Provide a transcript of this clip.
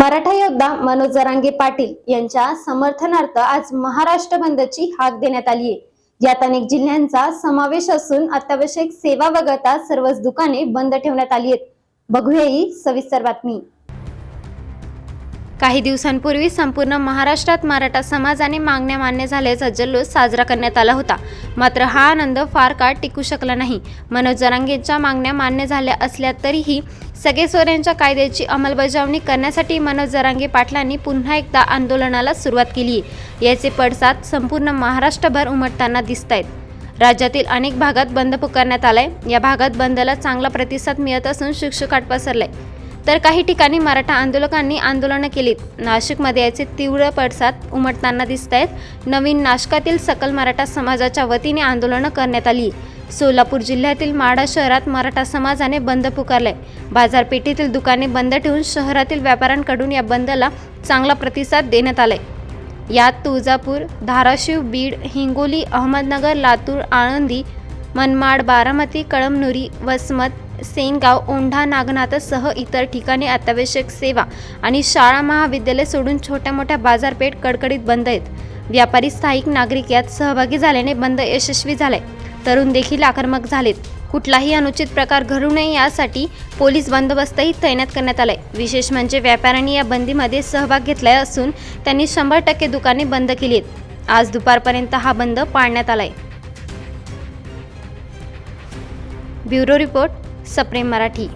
मराठा योद्धा मनोज जरांगे पाटील यांच्या समर्थनार्थ आज महाराष्ट्र बंदची हाक देण्यात आली आहे. यात अनेक जिल्ह्यांचा समावेश असून अत्यावश्यक सेवा वगळता सर्वच दुकाने बंद ठेवण्यात आली आहेत. बघूया ही सविस्तर बातमी. काही दिवसांपूर्वी संपूर्ण महाराष्ट्रात मराठा समाजाने मागण्या मान्य झाल्याचा जल्लोष साजरा करण्यात आला होता. मात्र हा आनंद फार काळ टिकू शकला नाही. मनोज जरांगेंच्या मागण्या मान्य झाल्या असल्या तरीही सगेसोऱ्यांच्या कायद्याची अंमलबजावणी करण्यासाठी मनोज जरांगे पाटलांनी पुन्हा एकदा आंदोलनाला सुरुवात केली. आहे याचे पडसाद संपूर्ण महाराष्ट्रभर उमटताना दिसत आहेत राज्यातील अनेक भागात बंद पुकारण्यात आलाय. या भागात बंदला चांगला प्रतिसाद मिळत असून शुकशुकाट पसरलाय. तर काही ठिकाणी मराठा आंदोलकांनी आंदोलनं केलीत. नाशिकमध्ये याचे तीव्र पडसाद उमटताना दिसत आहेत नवीन नाशकातील सकल मराठा समाजाच्या वतीने आंदोलनं करण्यात आली. सोलापूर जिल्ह्यातील माढा शहरात मराठा समाजाने बंद पुकारलाय. बाजारपेठेतील दुकाने बंद ठेवून शहरातील व्यापाऱ्यांकडून या बंदला चांगला प्रतिसाद देण्यात आलाय. यात तुळजापूर धाराशिव बीड हिंगोली अहमदनगर लातूर आळंदी मनमाड बारामती कळमनुरी वसमत सेनगाव औंढा नागनाथसह इतर ठिकाणी अत्यावश्यक सेवा आणि शाळा महाविद्यालय सोडून छोट्या मोठ्या बाजारपेठ कडकडीत बंद आहेत. व्यापारी स्थायिक नागरिक यात सहभागी झाल्याने बंद यशस्वी झालाय. तरुण देखील आक्रमक झालेत. कुठलाही अनुचित प्रकार घडू नये यासाठी पोलीस बंदोबस्तही तैनात करण्यात आलाय. विशेष म्हणजे व्यापाऱ्यांनी या बंदीमध्ये सहभाग घेतलाय असून त्यांनी शंभर टक्के दुकाने बंद केली आहेत. आज दुपारपर्यंत हा बंद पाळण्यात आलाय. Bureau report. सप्रेम मराठी.